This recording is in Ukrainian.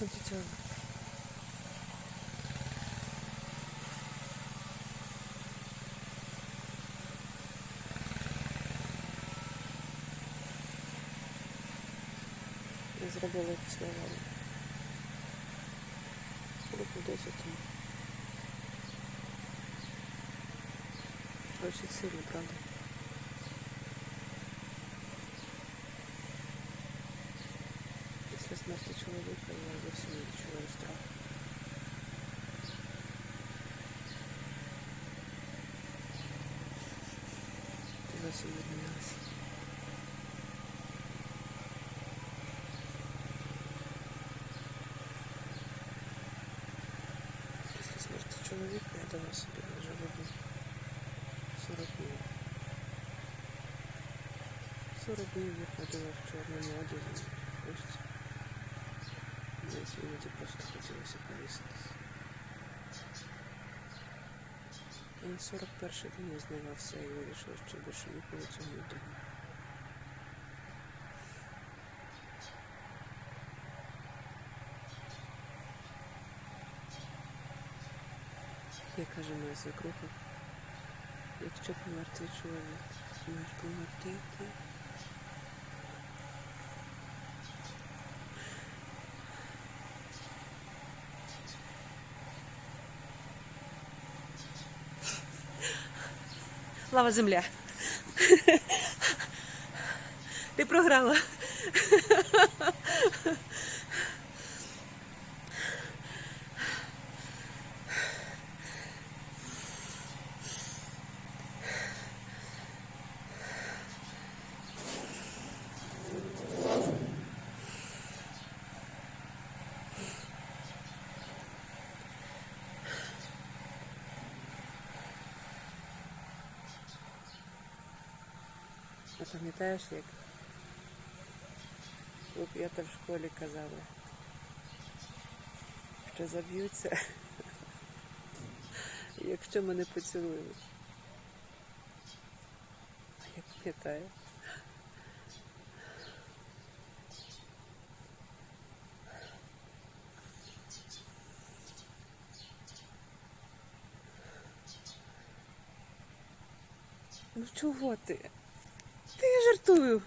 ходить он. Я зробила ці слова. Буду кудись там. Очень сильно, правда. Після смерті чоловіка я зовсім не відчуваю страху. Ти зовсім не змінилася. Після смерті чоловіка я дала собі вже видно 40 днів. 40 днів я ходила в чорному одязі, ось. Мені Іноді просто хотілося повіситися. І на 41 день я зняла все і вирішила, що більше ніколи цього не думаю. Я каже моя свекруха, якщо помертвий чоловік, маєш померти ти. Лава земля. Ти програла. А пам'ятаєш, як хлоп'ята в школі казали, що заб'ються, якщо мене поцілують. А я пам'ятаю. Ну чого ти? Та я жартую.